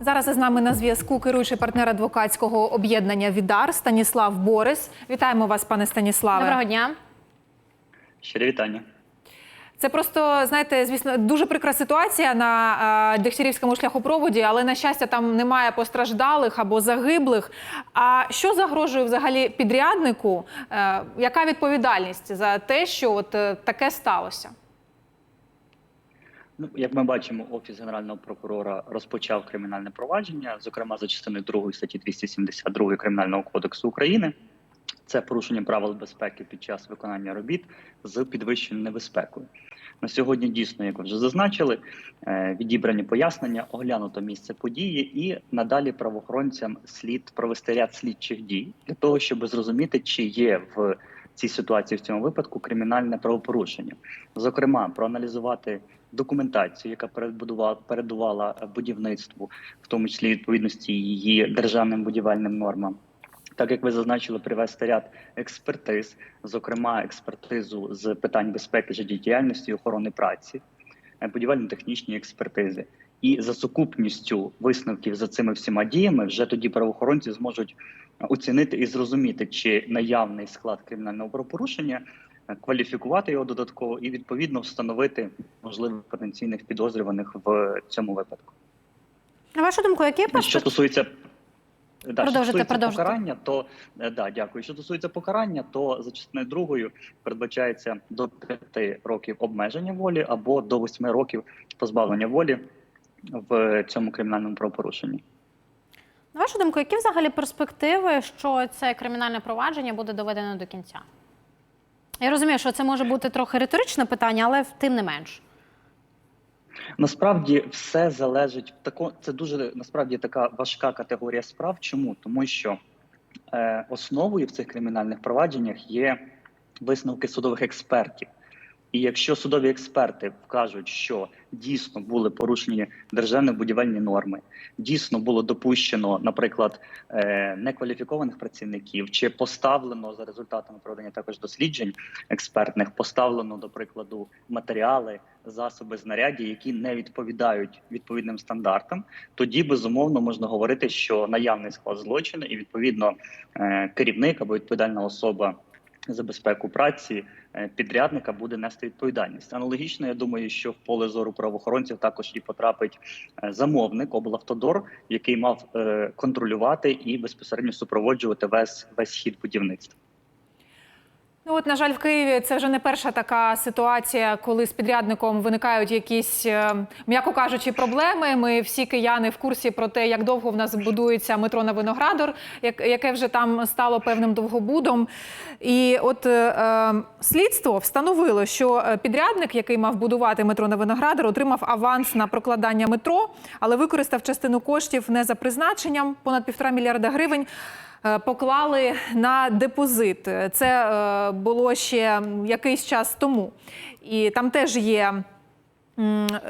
Зараз із нами на зв'язку керуючий партнер адвокатського об'єднання Відар Станіслав Борис. Вітаємо вас, пане Станіславе. Доброго дня. Щирі вітання. Це просто знаєте, звісно, дуже прикра ситуація на е, Дегтярівському шляхопроводі, але на щастя, там немає постраждалих або загиблих. А що загрожує взагалі підряднику? Е, яка відповідальність за те, що от е, таке сталося? Ну, як ми бачимо, офіс генерального прокурора розпочав кримінальне провадження, зокрема за частиною 2 статті 272 кримінального кодексу України. Це порушення правил безпеки під час виконання робіт з підвищеною небезпекою. На сьогодні дійсно, як ви вже зазначили, е, відібрані пояснення, оглянуто місце події, і надалі правоохоронцям слід провести ряд слідчих дій для того, щоб зрозуміти, чи є в цій ситуації в цьому випадку кримінальне правопорушення. Зокрема, проаналізувати документацію, яка передувала будівництву, в тому числі відповідності її державним будівельним нормам. Так як ви зазначили, привести ряд експертиз, зокрема експертизу з питань безпеки життєдіяльності і охорони праці, е, будівельно-технічні експертизи. І за сукупністю висновків за цими всіма діями вже тоді правоохоронці зможуть оцінити і зрозуміти, чи наявний склад кримінального правопорушення, е, кваліфікувати його додатково і відповідно встановити можливих потенційних підозрюваних в цьому випадку. На вашу думку, які Що стосується Да, що стосується продовжуйте. покарання, то е, да, дякую. Що стосується покарання, то за частиною другою передбачається до 5 років обмеження волі або до 8 років позбавлення волі в цьому кримінальному правопорушенні. На вашу думку, які взагалі перспективи, що це кримінальне провадження буде доведено до кінця? Я розумію, що це може бути трохи риторичне питання, але тим не менш. Насправді все залежить тако. Це дуже насправді така важка категорія справ. Чому тому, що е, основою в цих кримінальних провадженнях є висновки судових експертів. І якщо судові експерти вкажуть, що дійсно були порушені державні будівельні норми, дійсно було допущено, наприклад, е, некваліфікованих працівників, чи поставлено за результатами проведення також досліджень експертних, поставлено до прикладу матеріали, засоби знаряддя, які не відповідають відповідним стандартам, тоді безумовно можна говорити, що наявний склад злочину і відповідно е, керівник або відповідальна особа за безпеку праці е, підрядника буде нести відповідальність. Аналогічно, я думаю, що в поле зору правоохоронців також і потрапить е, замовник облавтодор, який мав е, контролювати і безпосередньо супроводжувати весь весь хід будівництва. От, на жаль, в Києві це вже не перша така ситуація, коли з підрядником виникають якісь, е, м'яко кажучи, проблеми. Ми всі кияни в курсі про те, як довго в нас будується метро на Виноградар, яке вже там стало певним довгобудом. І от е, е, слідство встановило, що е, підрядник, який мав будувати метро на Виноградар, отримав аванс на прокладання метро, але використав частину коштів не за призначенням, понад півтора мільярда гривень поклали на депозит. Це е, було ще якийсь час тому. І там теж є.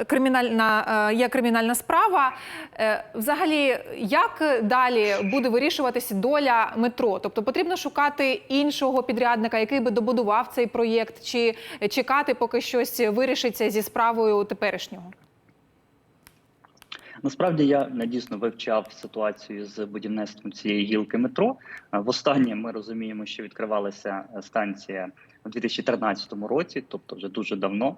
Кримінальна е, є кримінальна справа. Е, Взагалі, як далі буде вирішуватися доля метро? Тобто потрібно шукати іншого підрядника, який би добудував цей проєкт, чи чекати, поки щось вирішиться зі справою теперішнього? Насправді я не дійсно вивчав ситуацію з будівництвом цієї гілки метро. Е, Востаннє ми розуміємо, що відкривалася е, станція у 2013 році, тобто вже дуже давно.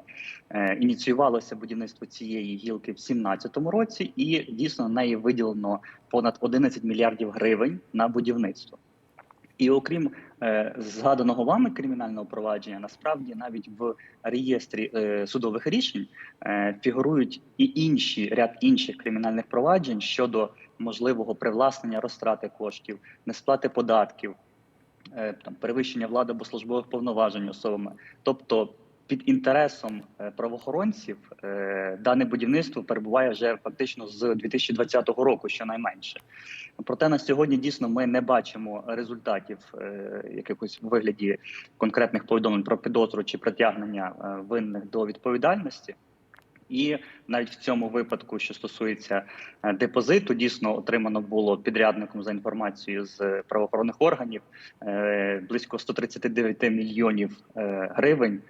Е, Ініціювалося будівництво цієї гілки в 2017 році, і дійсно на неї виділено понад 11 мільярдів гривень на будівництво. І окрім е, згаданого вами кримінального провадження, насправді навіть в реєстрі е, судових рішень е, фігурують і інші ряд інших кримінальних проваджень щодо можливого привласнення розтрати коштів, несплати податків, е, там перевищення влади або службових повноважень особами. Тобто, під інтересом е, правоохоронців е, дане будівництво перебуває вже фактично з 2020 року, щонайменше. Проте на сьогодні дійсно ми не бачимо результатів е, якихось в вигляді конкретних повідомлень про підозру чи притягнення е, винних до відповідальності. І навіть в цьому випадку, що стосується е, депозиту, дійсно отримано було підрядником за інформацією з правоохоронних органів е, близько 139 мільйонів е, гривень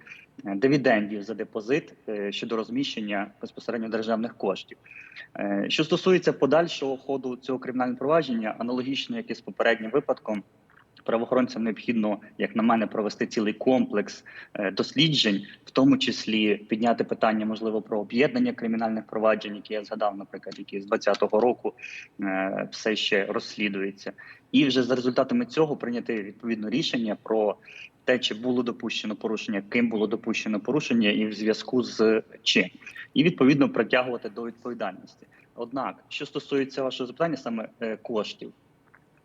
дивідендів за депозит е, щодо розміщення безпосередньо державних коштів. Е, Що стосується подальшого ходу цього кримінального провадження, аналогічно як і з попереднім випадком, правоохоронцям необхідно, як на мене, провести цілий комплекс е, досліджень, в тому числі підняти питання, можливо, про об'єднання кримінальних проваджень, які я згадав, наприклад, які з 2020 року е, все ще розслідуються, і вже за результатами цього прийняти відповідне рішення про те, чи було допущено порушення, ким було допущено порушення, і в зв'язку з чим, і відповідно притягувати до відповідальності. Однак, що стосується вашого запитання, саме е, коштів,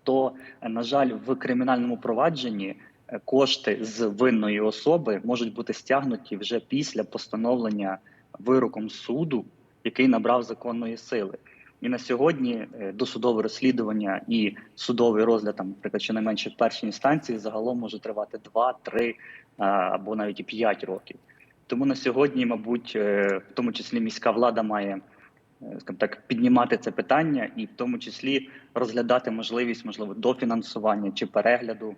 то е, на жаль, в кримінальному провадженні е, кошти з винної особи можуть бути стягнуті вже після постановлення вироком суду, який набрав законної сили. І на сьогодні е, досудове розслідування і судовий розгляд, там, наприклад, щонайменше в першій інстанції, загалом може тривати 2, 3 або навіть і 5 років. Тому на сьогодні, мабуть, е, в тому числі міська влада має е, скажімо так піднімати це питання, і в тому числі розглядати можливість, можливо, дофінансування чи перегляду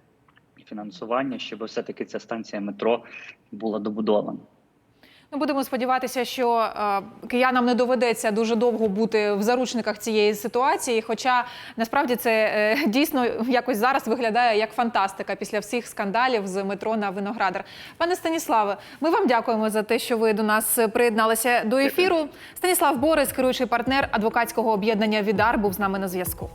фінансування, щоб все-таки ця станція метро була добудована. Ну, будемо сподіватися, що е, киянам не доведеться дуже довго бути в заручниках цієї ситуації. Хоча насправді це е, дійсно якось зараз виглядає як фантастика після всіх скандалів з метро на Виноградар. Пане Станіславе, ми вам дякуємо за те, що ви до нас приєдналися до ефіру. Станіслав Борис, керуючий партнер адвокатського об'єднання Відар, був з нами на зв'язку.